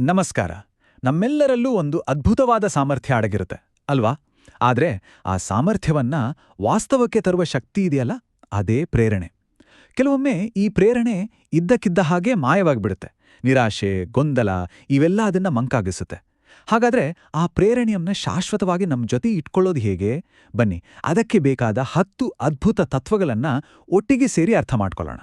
ನಮಸ್ಕಾರ. ನಮ್ಮೆಲ್ಲರಲ್ಲೂ ಒಂದು ಅದ್ಭುತವಾದ ಸಾಮರ್ಥ್ಯ ಅಡಗಿರುತ್ತೆ, ಅಲ್ವಾ? ಆದರೆ ಆ ಸಾಮರ್ಥ್ಯವನ್ನ ವಾಸ್ತವಕ್ಕೆ ತರುವ ಶಕ್ತಿ ಇದೆಯಲ್ಲ, ಅದೇ ಪ್ರೇರಣೆ. ಕೆಲವೊಮ್ಮೆ ಈ ಪ್ರೇರಣೆ ಇದ್ದಕ್ಕಿದ್ದ ಹಾಗೆ ಮಾಯವಾಗಿಬಿಡುತ್ತೆ. ನಿರಾಶೆ, ಗೊಂದಲ ಇವೆಲ್ಲ ಅದನ್ನ ಮಂಕಾಗಿಸುತ್ತೆ. ಹಾಗಾದ್ರೆ ಆ ಪ್ರೇರಣೆಯನ್ನ ಶಾಶ್ವತವಾಗಿ ನಮ್ಮ ಜೊತೆ ಇಟ್ಕೊಳ್ಳೋದು ಹೇಗೆ? ಬನ್ನಿ, ಅದಕ್ಕೆ ಬೇಕಾದ ಹತ್ತು ಅದ್ಭುತ ತತ್ವಗಳನ್ನ ಒಟ್ಟಿಗೆ ಸೇರಿ ಅರ್ಥ ಮಾಡ್ಕೊಳ್ಳೋಣ.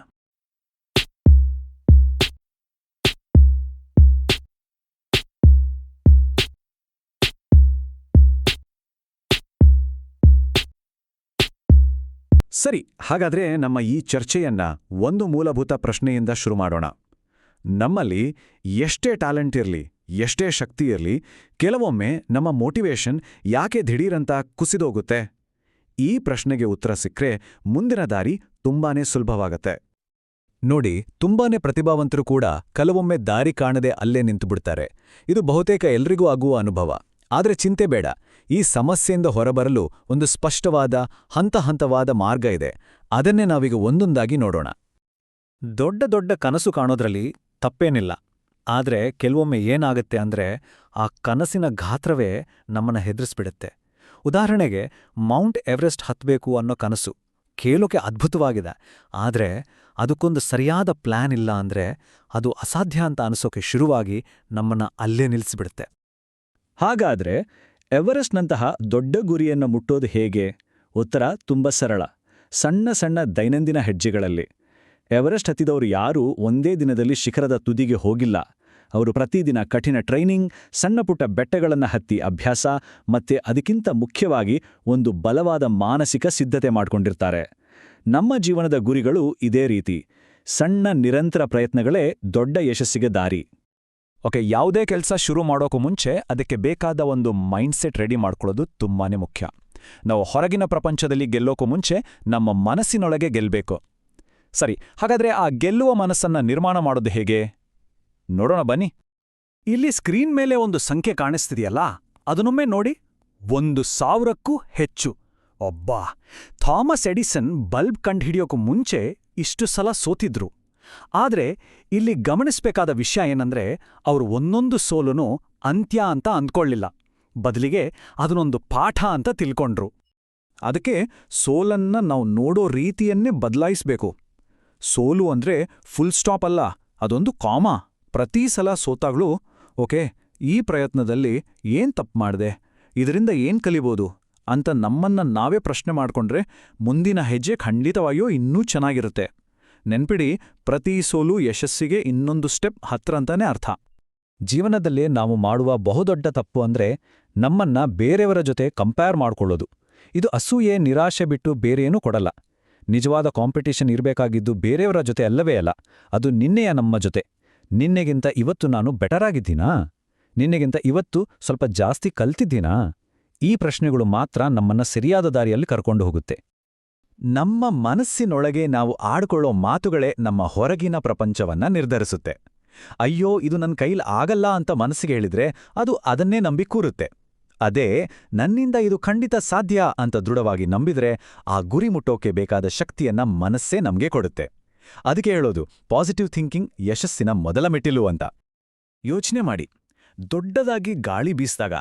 ಸರಿ, ಹಾಗಾದ್ರೆ ನಮ್ಮ ಈ ಚರ್ಚೆಯನ್ನ ಒಂದು ಮೂಲಭೂತ ಪ್ರಶ್ನೆಯಿಂದ ಶುರು ಮಾಡೋಣ. ನಮ್ಮಲ್ಲಿ ಎಷ್ಟೇ ಟ್ಯಾಲೆಂಟ್ ಇರಲಿ, ಎಷ್ಟೇ ಶಕ್ತಿ ಇರಲಿ, ಕೆಲವೊಮ್ಮೆ ನಮ್ಮ ಮೋಟಿವೇಶನ್ ಯಾಕೆ ದಿಢೀರಂತ ಕುಸಿದೋಗುತ್ತೆ? ಈ ಪ್ರಶ್ನೆಗೆ ಉತ್ತರ ಸಿಕ್ಕರೆ ಮುಂದಿನ ದಾರಿ ತುಂಬಾನೇ ಸುಲಭವಾಗತ್ತೆ. ನೋಡಿ, ತುಂಬಾನೇ ಪ್ರತಿಭಾವಂತರು ಕೂಡ ಕೆಲವೊಮ್ಮೆ ದಾರಿ ಕಾಣದೆ ಅಲ್ಲೇ ನಿಂತುಬಿಡ್ತಾರೆ. ಇದು ಬಹುತೇಕ ಎಲ್ರಿಗೂ ಆಗುವ ಅನುಭವ. ಆದರೆ ಚಿಂತೆ ಬೇಡ. ಈ ಸಮಸ್ಯೆಯಿಂದ ಹೊರಬರಲು ಒಂದು ಸ್ಪಷ್ಟವಾದ, ಹಂತ ಹಂತವಾದ ಮಾರ್ಗ ಇದೆ. ಅದನ್ನೇ ನಾವೀಗ ಒಂದೊಂದಾಗಿ ನೋಡೋಣ. ದೊಡ್ಡ ದೊಡ್ಡ ಕನಸು ಕಾಣೋದ್ರಲ್ಲಿ ತಪ್ಪೇನಿಲ್ಲ. ಆದ್ರೆ ಕೆಲವೊಮ್ಮೆ ಏನಾಗುತ್ತೆ ಅಂದ್ರೆ ಆ ಕನಸಿನ ಗಾತ್ರವೇ ನಮ್ಮನ್ನ ಹೆದರಿಸ್ಬಿಡುತ್ತೆ. ಉದಾಹರಣೆಗೆ, ಮೌಂಟ್ ಎವರೆಸ್ಟ್ ಹತ್ತಬೇಕು ಅನ್ನೋ ಕನಸು ಕೇಳೋಕೆ ಅದ್ಭುತವಾಗಿದೆ. ಆದ್ರೆ ಅದಕ್ಕೊಂದು ಸರಿಯಾದ ಪ್ಲಾನ್ ಇಲ್ಲ ಅಂದರೆ ಅದು ಅಸಾಧ್ಯ ಅಂತ ಅನಿಸೋಕೆ ಶುರುವಾಗಿ ನಮ್ಮನ್ನ ಅಲ್ಲೇ ನಿಲ್ಲಿಸಿಬಿಡುತ್ತೆ ಹಾಗಾದ್ರೆ ಎವರೆಸ್ಟ್ನಂತಹ ದೊಡ್ಡ ಗುರಿಯನ್ನ ಮುಟ್ಟೋದು ಹೇಗೆ? ಉತ್ತರ ತುಂಬ ಸರಳ. ಸಣ್ಣ ಸಣ್ಣ ದೈನಂದಿನ ಹೆಜ್ಜೆಗಳಲ್ಲಿ. ಎವರೆಸ್ಟ್ ಹತ್ತಿದವರು ಯಾರೂ ಒಂದೇ ದಿನದಲ್ಲಿ ಶಿಖರದ ತುದಿಗೆ ಹೋಗಿಲ್ಲ. ಅವರು ಪ್ರತಿದಿನ ಕಠಿಣ ಟ್ರೈನಿಂಗ್ ಸಣ್ಣಪುಟ್ಟ ಬೆಟ್ಟಗಳನ್ನು ಹತ್ತಿ ಅಭ್ಯಾಸ, ಮತ್ತೆ ಅದಕ್ಕಿಂತ ಮುಖ್ಯವಾಗಿ ಒಂದು ಬಲವಾದ ಮಾನಸಿಕ ಸಿದ್ಧತೆ ಮಾಡ್ಕೊಂಡಿರ್ತಾರೆ. ನಮ್ಮ ಜೀವನದ ಗುರಿಗಳು ಇದೇ ರೀತಿ. ಸಣ್ಣ ನಿರಂತರ ಪ್ರಯತ್ನಗಳೇ ದೊಡ್ಡ ಯಶಸ್ಸಿಗೆ ದಾರಿ. ಓಕೆ ಯಾವುದೇ ಕೆಲಸ ಶುರು ಮಾಡೋಕ್ಕೂ ಮುಂಚೆ ಅದಕ್ಕೆ ಬೇಕಾದ ಒಂದು ಮೈಂಡ್ಸೆಟ್ ರೆಡಿ ಮಾಡ್ಕೊಳ್ಳೋದು ತುಂಬಾನೇ ಮುಖ್ಯ. ನಾವು ಹೊರಗಿನ ಪ್ರಪಂಚದಲ್ಲಿ ಗೆಲ್ಲೋಕ್ಕೂ ಮುಂಚೆ ನಮ್ಮ ಮನಸ್ಸಿನೊಳಗೆ ಗೆಲ್ಲಬೇಕು ಸರಿ, ಹಾಗಾದ್ರೆ ಆ ಗೆಲ್ಲುವ ಮನಸ್ಸನ್ನ ನಿರ್ಮಾಣ ಮಾಡೋದು ಹೇಗೆ? ನೋಡೋಣ ಬನ್ನಿ. ಇಲ್ಲಿ ಸ್ಕ್ರೀನ್ ಮೇಲೆ ಒಂದು ಸಂಖ್ಯೆ ಕಾಣಿಸ್ತಿದೆಯಲ್ಲ? ಅದನ್ನೊಮ್ಮೆ ನೋಡಿ. ಒಂದು ಸಾವಿರಕ್ಕೂ ಹೆಚ್ಚು. ಒಬ್ಬ. ಥಾಮಸ್ ಎಡಿಸನ್ ಬಲ್ಬ್ ಕಂಡುಹಿಡಿಯೋಕ್ಕೂ ಮುಂಚೆ ಇಷ್ಟು ಸಲ ಸೋತಿದ್ರು. ಆದ್ರೆ ಇಲ್ಲಿ ಗಮನಿಸಬೇಕಾದ ವಿಷಯ ಏನಂದ್ರೆ ಅವರು ಒಂದೊಂದು ಸೋಲುನು ಅಂತ್ಯ ಅಂತ ಅಂದ್ಕೊಳ್ಳಿಲ್ಲ. ಬದಲಿಗೆ ಅದನ್ನೊಂದು ಪಾಠ ಅಂತ ತಿಳ್ಕೊಂಡ್ರು. ಅದಕ್ಕೆ ಸೋಲನ್ನ ನಾವು ನೋಡೋ ರೀತಿಯನ್ನೇ ಬದಲಾಯಿಸಬೇಕು. ಸೋಲು ಅಂದ್ರೆ ಫುಲ್ ಸ್ಟಾಪ್ ಅಲ್ಲ, ಅದೊಂದು ಕಾಮ ಪ್ರತಿ ಸಲ ಸೋತಾಗ್ಲೂ, ಓಕೆ, ಈ ಪ್ರಯತ್ನದಲ್ಲಿ ಏನ್ ತಪ್ಪು ಮಾಡಿದೆ? ಇದರಿಂದ ಏನ್ ಕಲಿಬೋದು? ಅಂತ ನಮ್ಮನ್ನ ನಾವೇ ಪ್ರಶ್ನೆ ಮಾಡ್ಕೊಂಡ್ರೆ ಮುಂದಿನ ಹೆಜ್ಜೆ ಖಂಡಿತವಾಗಿಯೂ ಇನ್ನೂ ಚೆನ್ನಾಗಿರುತ್ತೆ. ನೆನ್ಪಿಡಿ, ಪ್ರತಿ ಸೋಲು ಯಶಸ್ಸಿಗೆ ಇನ್ನೊಂದು ಸ್ಟೆಪ್ ಹತ್ರ ಅಂತಾನೆ ಅರ್ಥ. ಜೀವನದಲ್ಲಿ ನಾವು ಮಾಡುವ ಬಹುದೊಡ್ಡ ತಪ್ಪು ಅಂದ್ರೆ ನಮ್ಮನ್ನ ಬೇರೆಯವರ ಜೊತೆ ಕಂಪೇರ್ ಮಾಡ್ಕೊಳ್ಳೋದು. ಇದು ಅಸೂಯೆ, ನಿರಾಶೆ ಬಿಟ್ಟು ಬೇರೇನೂ ಕೊಡಲ್ಲ. ನಿಜವಾದ ಕಾಂಪಿಟೇಷನ್ ಇರಬೇಕಾಗಿದ್ದು ಬೇರೆಯವರ ಜೊತೆ ಅಲ್ಲವೇ ಅಲ್ಲ, ಅದು ನಿನ್ನೆಯ ನಮ್ಮ ಜೊತೆ. ನಿನ್ನೆಗಿಂತ ಇವತ್ತು ನಾನು ಬೆಟರಾಗಿದ್ದೀನಾ ನಿನ್ನೆಗಿಂತ ಇವತ್ತು ಸ್ವಲ್ಪ ಜಾಸ್ತಿ ಕಲ್ತಿದ್ದೀನಾ? ಈ ಪ್ರಶ್ನೆಗಳು ಮಾತ್ರ ನಮ್ಮನ್ನ ಸರಿಯಾದ ದಾರಿಯಲ್ಲಿ ಕರ್ಕೊಂಡು ಹೋಗುತ್ತೆ. ನಮ್ಮ ಮನಸ್ಸಿನೊಳಗೆ ನಾವು ಆಡ್ಕೊಳ್ಳೋ ಮಾತುಗಳೇ ನಮ್ಮ ಹೊರಗಿನ ಪ್ರಪಂಚವನ್ನ ನಿರ್ಧರಿಸುತ್ತೆ. ಅಯ್ಯೋ, ಇದು ನನ್ನ ಕೈಲಿ ಆಗಲ್ಲ ಅಂತ ಮನಸ್ಸಿಗೆ ಹೇಳಿದ್ರೆ ಅದು ಅದನ್ನೇ ನಂಬಿ ಕೂರುತ್ತೆ. ಅದೇ, ನನ್ನಿಂದ ಇದು ಖಂಡಿತ ಸಾಧ್ಯ ಅಂತ ದೃಢವಾಗಿ ನಂಬಿದ್ರೆ ಆ ಗುರಿ ಮುಟ್ಟೋಕೆ ಬೇಕಾದ ಶಕ್ತಿಯನ್ನ ಮನಸ್ಸೇ ನಮಗೆ ಕೊಡುತ್ತೆ. ಅದಕ್ಕೆ ಹೇಳೋದು, ಪಾಸಿಟಿವ್ ಥಿಂಕಿಂಗ್ ಯಶಸ್ಸಿನ ಮೊದಲ ಮೆಟ್ಟಿಲು ಅಂತ. ಯೋಚನೆ ಮಾಡಿ. ದೊಡ್ಡದಾಗಿ ಗಾಳಿ ಬೀಸಿದಾಗ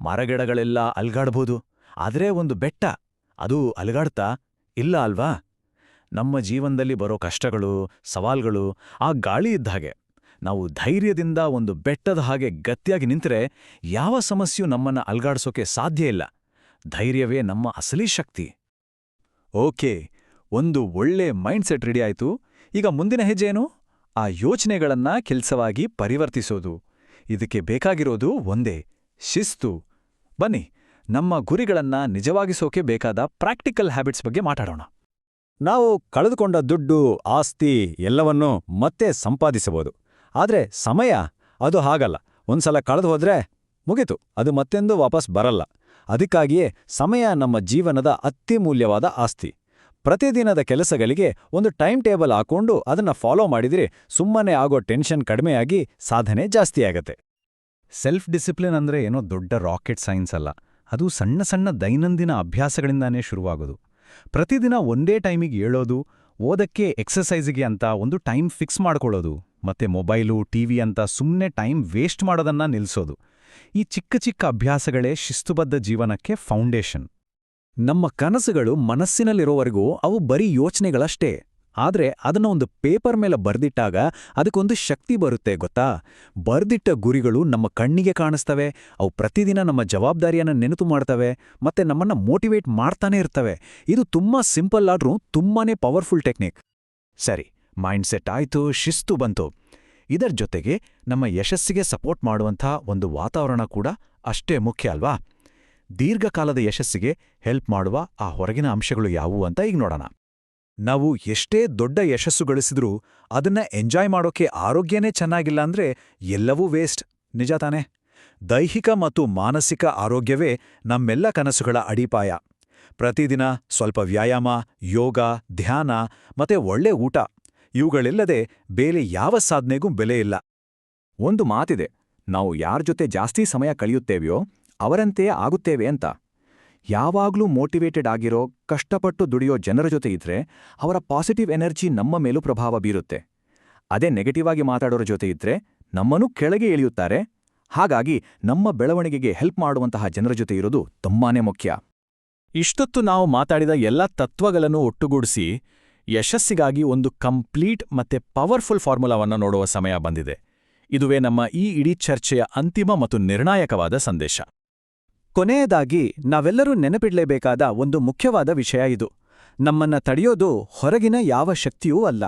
ಮರಗಿಡಗಳೆಲ್ಲ ಅಲ್ಗಾಡ್ಬೋದು. ಆದರೆ ಒಂದು ಬೆಟ್ಟ, ಅದು ಅಲ್ಗಾಡ್ತಾ ಇಲ್ಲ ಅಲ್ವಾ? ನಮ್ಮ ಜೀವನದಲ್ಲಿ ಬರೋ ಕಷ್ಟಗಳು, ಸವಾಲ್ಗಳು ಆ ಗಾಳಿ ಇದ್ದ ಹಾಗೆ. ನಾವು ಧೈರ್ಯದಿಂದ ಒಂದು ಬೆಟ್ಟದ ಹಾಗೆ ಗಟ್ಟಿಯಾಗಿ ನಿಂತರೆ ಯಾವ ಸಮಸ್ಯೆಯೂ ನಮ್ಮನ್ನ ಅಲ್ಗಾಡ್ಸೋಕೆ ಸಾಧ್ಯ ಇಲ್ಲ. ಧೈರ್ಯವೇ ನಮ್ಮ ಅಸಲಿ ಶಕ್ತಿ. ಓಕೆ, ಒಂದು ಒಳ್ಳೆ ಮೈಂಡ್ಸೆಟ್ ರೆಡಿ ಆಯಿತು. ಈಗ ಮುಂದಿನ ಹೆಜ್ಜೆನು ಆ ಯೋಚನೆಗಳನ್ನ ಕೆಲಸವಾಗಿ ಪರಿವರ್ತಿಸೋದು. ಇದಕ್ಕೆ ಬೇಕಾಗಿರೋದು ಒಂದೇ, ಶಿಸ್ತು. ಬನ್ನಿ. ನಮ್ಮ ಗುರಿಗಳನ್ನ ನಿಜವಾಗಿಸೋಕೆ ಬೇಕಾದ ಪ್ರಾಕ್ಟಿಕಲ್ ಹ್ಯಾಬಿಟ್ಸ್ ಬಗ್ಗೆ ಮಾತಾಡೋಣ. ನಾವು ಕಳೆದುಕೊಂಡ ದುಡ್ಡು, ಆಸ್ತಿ ಎಲ್ಲವನ್ನೂ ಮತ್ತೆ ಸಂಪಾದಿಸಬಹುದು. ಆದರೆ ಸಮಯ ಅದು ಹಾಗಲ್ಲ. ಒಂದ್ಸಲ ಕಳೆದು ಹೋದ್ರೆ ಮುಗಿತು. ಅದು ಮತ್ತೆಂದೂ ವಾಪಸ್ ಬರಲ್ಲ. ಅದಕ್ಕಾಗಿಯೇ ಸಮಯ ನಮ್ಮ ಜೀವನದ ಅತ್ಯಮೂಲ್ಯವಾದ ಆಸ್ತಿ. ಪ್ರತಿದಿನದ ಕೆಲಸಗಳಿಗೆ ಒಂದು ಟೈಮ್ ಟೇಬಲ್ ಹಾಕೊಂಡು ಅದನ್ನ ಫಾಲೋ ಮಾಡಿದ್ರೆ ಸುಮ್ಮನೆ ಆಗೋ ಟೆನ್ಷನ್ ಕಡಿಮೆಯಾಗಿ ಸಾಧನೆ ಜಾಸ್ತಿಯಾಗತ್ತೆ. ಸೆಲ್ಫ್ ಡಿಸಿಪ್ಲಿನ್ ಅಂದ್ರೆ ಏನೋ ದೊಡ್ಡ ರಾಕೆಟ್ ಸೈನ್ಸ್ ಅಲ್ಲ. ಅದು ಸಣ್ಣ ಸಣ್ಣ ದೈನಂದಿನ ಅಭ್ಯಾಸಗಳಿಂದಾನೇ ಶುರುವಾಗೋದು. ಪ್ರತಿದಿನ ಒಂದೇ ಟೈಮಿಗೆ ಏಳೋದು, ಓದಕ್ಕೆ ಎಕ್ಸಸೈಸಿಗೆ ಅಂತ ಒಂದು ಟೈಮ್ ಫಿಕ್ಸ್ ಮಾಡ್ಕೊಳ್ಳೋದು, ಮತ್ತೆ ಮೊಬೈಲು ಟಿವಿ ಅಂತ ಸುಮ್ಮನೆ ಟೈಮ್ ವೇಸ್ಟ್ ಮಾಡೋದನ್ನ ನಿಲ್ಸೋದು. ಈ ಚಿಕ್ಕ ಚಿಕ್ಕ ಅಭ್ಯಾಸಗಳೇ ಶಿಸ್ತುಬದ್ಧ ಜೀವನಕ್ಕೆ ಫೌಂಡೇಶನ್. ನಮ್ಮ ಕನಸುಗಳು ಮನಸ್ಸಿನಲ್ಲಿರೋವರೆಗೂ ಅವು ಬರೀ ಯೋಚನೆಗಳಷ್ಟೇ. ಆದ್ರೆ ಅದನ್ನ ಒಂದು ಪೇಪರ್ ಮೇಲೆ ಬರ್ದಿಟ್ಟಾಗ ಅದಕ್ಕೊಂದು ಶಕ್ತಿ ಬರುತ್ತೆ, ಗೊತ್ತಾ? ಬರ್ದಿಟ್ಟ ಗುರಿಗಳು ನಮ್ಮ ಕಣ್ಣಿಗೆ ಕಾಣಿಸ್ತವೆ, ಅವು ಪ್ರತಿದಿನ ನಮ್ಮ ಜವಾಬ್ದಾರಿಯನ್ನ ನೆನಪು ಮಾಡ್ತವೆ, ಮತ್ತೆ ನಮ್ಮನ್ನ ಮೋಟಿವೇಟ್ ಮಾಡ್ತಾನೆ ಇರ್ತವೆ. ಇದು ತುಂಬಾ ಸಿಂಪಲ್ ಆದ್ರೂ ತುಂಬಾನೇ ಪವರ್ಫುಲ್ ಟೆಕ್ನಿಕ್. ಸರಿ ಮೈಂಡ್ ಸೆಟ್ ಆಯ್ತು, ಶಿಸ್ತು ಬಂತು. ಇದರ ಜೊತೆಗೆ ನಮ್ಮ ಯಶಸ್ಸಿಗೆ ಸಪೋರ್ಟ್ ಮಾಡುವಂಥ ಒಂದು ವಾತಾವರಣ ಕೂಡ ಅಷ್ಟೇ ಮುಖ್ಯ ಅಲ್ವಾ? ದೀರ್ಘಕಾಲದ ಯಶಸ್ಸಿಗೆ ಹೆಲ್ಪ್ ಮಾಡುವ ಆ ಹೊರಗಿನ ಅಂಶಗಳು ಯಾವುವು ಅಂತ ಈಗ ನೋಡೋಣ. ನಾವು ಎಷ್ಟೇ ದೊಡ್ಡ ಯಶಸ್ಸು ಗಳಿಸಿದ್ರೂ ಅದನ್ನ ಎಂಜಾಯ್ ಮಾಡೋಕೆ ಆರೋಗ್ಯನೇ ಚೆನ್ನಾಗಿಲ್ಲ ಅಂದ್ರೆ ಎಲ್ಲವೂ ವೇಸ್ಟ್. ನಿಜ ತಾನೆ? ದೈಹಿಕ ಮತ್ತು ಮಾನಸಿಕ ಆರೋಗ್ಯವೇ ನಮ್ಮೆಲ್ಲ ಕನಸುಗಳ ಅಡಿಪಾಯ. ಪ್ರತಿದಿನ ಸ್ವಲ್ಪ ವ್ಯಾಯಾಮ, ಯೋಗ, ಧ್ಯಾನ ಮತ್ತೆ ಒಳ್ಳೆ ಊಟ. ಇವುಗಳಿಲ್ಲದೆ ಬೇರೆ ಯಾವ ಸಾಧನೆಗೂ ಬೆಲೆ ಇಲ್ಲ. ಒಂದು ಮಾತಿದೆ, ನಾವು ಯಾರ ಜೊತೆ ಜಾಸ್ತಿ ಸಮಯ ಕಳೆಯುತ್ತೇವೆಯೋ ಅವರಂತೆಯೇ ಆಗುತ್ತೇವೆ ಅಂತ. ಯಾವಾಗ್ಲೂ ಮೋಟಿವೇಟೆಡ್ ಆಗಿರೋ, ಕಷ್ಟಪಟ್ಟು ದುಡಿಯೋ ಜನರ ಜೊತೆ ಇದ್ರೆ, ಅವರ ಪಾಸಿಟಿವ್ ಎನರ್ಜಿ ನಮ್ಮ ಮೇಲೂ ಪ್ರಭಾವ ಬೀರುತ್ತೆ. ಅದೇ ನೆಗೆಟಿವ್ ಆಗಿ ಮಾತಾಡೋರ ಜೊತೆ ಇದ್ರೆ, ನಮ್ಮನ್ನು ಕೆಳಗೆ ಇಳಿಯುತ್ತಾರೆ ಹಾಗಾಗಿ ನಮ್ಮ ಬೆಳವಣಿಗೆಗೆ ಹೆಲ್ಪ್ ಮಾಡುವಂತಹ ಜನರ ಜೊತೆ ಇರೋದು ತುಂಬಾನೇ ಮುಖ್ಯ. ಇಷ್ಟೊತ್ತು ನಾವು ಮಾತಾಡಿದ ಎಲ್ಲ ತತ್ವಗಳನ್ನು ಒಟ್ಟುಗೂಡಿಸಿ, ಯಶಸ್ಸಿಗಾಗಿ ಒಂದು ಕಂಪ್ಲೀಟ್ ಮತ್ತೆ ಪವರ್ಫುಲ್ ಫಾರ್ಮುಲಾವನ್ನು ನೋಡುವ ಸಮಯ ಬಂದಿದೆ. ಇದುವೇ ನಮ್ಮ ಈ ಇಡೀ ಚರ್ಚೆಯ ಅಂತಿಮ ಮತ್ತು ನಿರ್ಣಾಯಕವಾದ ಸಂದೇಶ. ಕೊನೆಯದಾಗಿ, ನಾವೆಲ್ಲರೂ ನೆನಪಿಡಲೇಬೇಕಾದ ಒಂದು ಮುಖ್ಯವಾದ ವಿಷಯ ಇದು. ನಮ್ಮನ್ನ ತಡೆಯೋದು ಹೊರಗಿನ ಯಾವ ಶಕ್ತಿಯೂ ಅಲ್ಲ.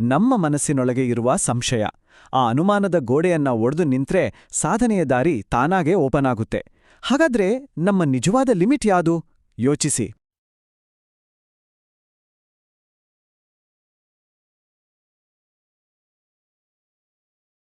ನಮ್ಮ ಮನಸ್ಸಿನೊಳಗೆ ಇರುವ ಸಂಶಯ. ಆ ಅನುಮಾನದ ಗೋಡೆಯನ್ನ ಒಡೆದು ನಿಂತ್ರೆ ಸಾಧನೆಯ ದಾರಿ ತಾನಾಗೇ ಓಪನ್ ಆಗುತ್ತೆ. ಹಾಗಾದ್ರೆ ನಮ್ಮ ನಿಜವಾದ ಲಿಮಿಟ್ ಯಾವುದು ಯೋಚಿಸಿ.